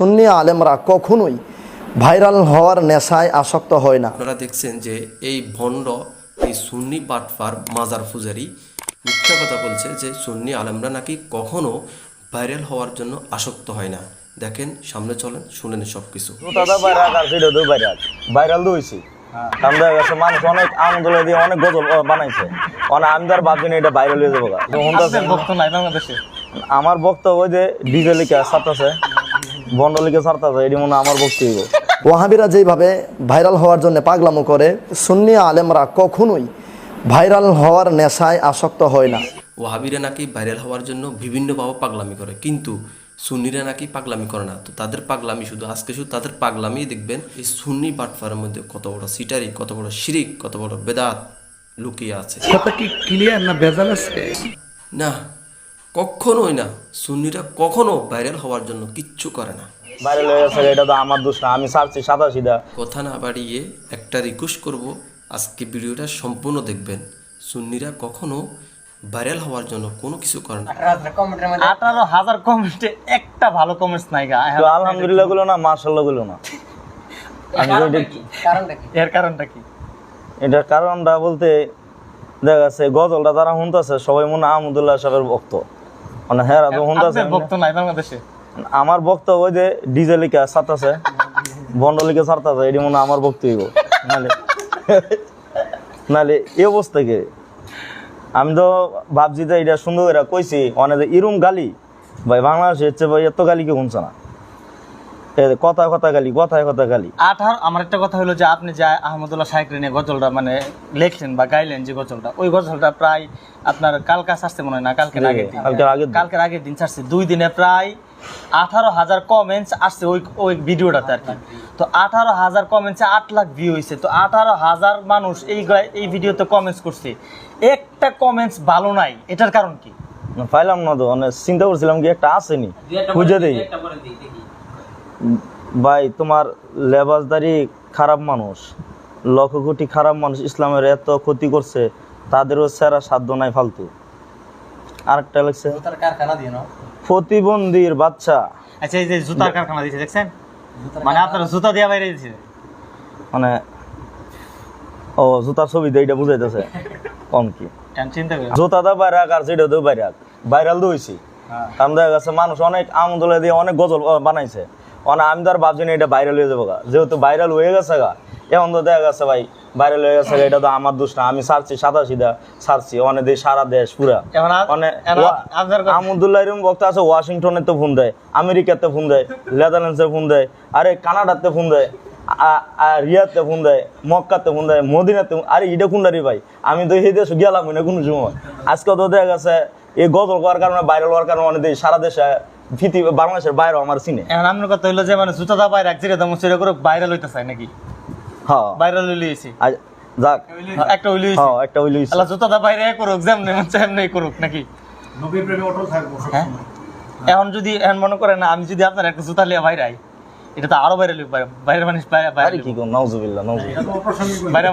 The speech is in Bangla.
সুন্নি আলেমরা কখনোই ভাইরাল হওয়ার নেশায় আসক্ত হয় না। আপনারা দেখছেন যে এই ভণ্ড এই সুন্নি বাটফার মাজার ফুজারি মিথ্যা কথা বলছে যে সুন্নি আলেমরা নাকি কখনো ভাইরাল হওয়ার জন্য আসক্ত হয় না। দেখেন সামনে চলেন শুনেন সব কিছু ভাইরাল মানুষ অনেক আনন্দ দিয়ে অনেক গজল বানাইছে। অনেক আমি তার ভাবছি এটা ভাইরাল হয়ে যাব তো আছে- আমার বক্তব্য ওই যে ডিজে লিখে ছাড়তেছে বন্ড লিখে ছাড়তেছে এটি মনে আমার বক্তব্য ওয়াহাবিরা যেভাবে ভাইরাল হওয়ার জন্য পাগলামো করে সুন্নি আলেমরা কখনোই ভাইরাল হওয়ার নেশায় আসক্ত হয় না। ওয়াহাবিরা নাকি ভাইরাল হওয়ার জন্য বিভিন্নভাবে পাগলামি করে কিন্তু সুন্নিরা নাকি পাগলামি করে না। তো তাদের পাগলামি শুধু আজকে শুধু তাদের পাগলামি দেখবেন এই সুন্নি বাটফারের মধ্যে কত বড় সিটারি কত বড় শিরিক কত বড় বেদাত লুকিয়ে আছে। কথা কি ক্লিয়ার না ভেজাল আছে? না কখনোই না সুন্নিরা কখনো ভাইরাল হওয়ার জন্য কিচ্ছু করে না। ভাইরাল হয়ে গেছে এটা তো আমার দোষ না আমি ছাড়ছি সাদা সিধা কথা না বাড়িয়ে একটা রিকোয়েস্ট করব আজকে ভিডিওটা সম্পূর্ণ দেখবেন। সুন্নিরা কখনো ভাইরাল হওয়ার জন্য কোনো কিছু করে না। আঠারো হাজার কমেন্টে একটা ভালো কমেন্টস নাই গা। তো আলহামদুলিল্লাহগুলো না মার্শাল্লাহগুলো না। আমি এটা- এর কারণটা কি? এটার কারণটা বলতে দেখা যাচ্ছে গজলটা তারা শুনতেছে সবাই মনে হয় আহমদুল্লাহ সাহেবের ভক্ত। মানে হ্যাঁ তো শুনতেছে আপনার ভক্ত নাই বাংলাদেশে? আমার বক্তব্য ওই যে ডিজে সাত আছে। বন্ড লিখে আছে এটি মনে আমার আমার বক্তব্য নালে নালে এই অবস্থা কে? আমি তো ভাবছি যে এটা সুন্দর করে কইছি অনেক ইরুম গালি। ভাই বাংলাদেশে হচ্ছে ভাই এত গালি কেউ শুনছে না? কথা কথা গালি কথায় কথা গালি। আঠারো আমার একটা কথা হলো যে আপনি যে আহমদুল্লাহ শাহেক নিয়ে গজলটা মানে লেখলেন বা গাইলেন যে গজলটা ওই গজলটা প্রায় আপনার কালকা ছাড়ছে মনে হয় না কালকের আগের দিন। কালকে আগের দিন। কালকের আগের দিন ছাড়ছে। দুই দিনে প্রায় আঠারো হাজার কমেন্টস আসছে ওই ওই ভিডিওটাতে আর কি। তো আঠারো হাজার কমেন্টসে আট লাখ ভিউ হয়েছে। তো আঠারো হাজার মানুষ এই এই ভিডিওতে কমেন্টস করছে। একটা কমেন্টস ভালো নাই। এটার কারণ কি? পাইলাম না তো মানে চিন্তা করছিলাম কি একটা আসেনি। খুঁজে দেই ভাই তোমার লেবাসদারি খারাপ মানুষ লক্ষ কোটি খারাপ মানুষ ইসলামের এত ক্ষতি করছে তাদেরও সেরা সাধ্য নাই ফালতু। আরেকটা লাগছে প্রতিবন্ধীর বাচ্চা। আচ্ছা এই যে জুতার কারখানা দিয়েছে দেখছেন? মানে আপনার জুতা দেওয়া বাইরে দিয়েছে মানে ও জুতার ছবি দিয়ে এটা বুঝাইতেছে। কম কি? জুতা দা বাইরাক আর যেটা দেও বাইরাক ভাইরাল দইছি কারণ দেখা গেছে মানুষ অনেক আমদলে দিয়ে অনেক গজল বানাইছে। অনেক আমি তো আর ভাবছি না এটা ভাইরাল হয়ে যাব গা যেহেতু ভাইরাল হয়ে গেছে গা এখন তো দেখা গেছে ভাই ভাইরাল হয়ে গেছে এটা তো আমার দোষ না আমি ছাড়ছি সাদা সিধা ছাড়ছি অনেক দেশ সারা দেশ পুরা। এখন আ- অনেক এখন আ- আপনার কথা- আমদুল্লাহ এরকম বক্তা আছে ওয়াশিংটনের তো ফোন দেয় আমেরিকাতে ফোন দেয় নেদারল্যান্ডসে ফোন দেয় আরে কানাডাতে ফোন দেয় রিয়াতে ফোন দেয় মক্কাতে ফোন দেয় মদিনাতে আরে এটা কোন ভাই? আমি তো এই দেশে গেলাম না কোনো সময়। আজকে তো দেখা গেছে এই গজল করার কারণে ভাইরাল হওয়ার কারণে অনেক দেশ সারা দেশে বাংলাদেশের বাইরেও আমার চিনে। এখন আপনার কথা হইল যে মানে জুতা দা বাইরে একজিরে দাম সেটা করে ভাইরাল হইতে চায় নাকি? হ্যাঁ। ভাইরাল হইলে এসে যাক। একটা হইলে হ্যাঁ একটা হইল আল্লাহ জুতা দা বাইরে করুক যেমনি মন এমনি করুক নাকি? হ্যাঁ? এখন যদি এখন মনে করেন না আমি যদি আপনার একটা জুতা লিয়া বাইরে আই, এটা তো আরও বাইরে বাইরের মানুষ আরে কি কোন নাউজুবিল্লাহ নাউজুবিল্লাহ বাইরে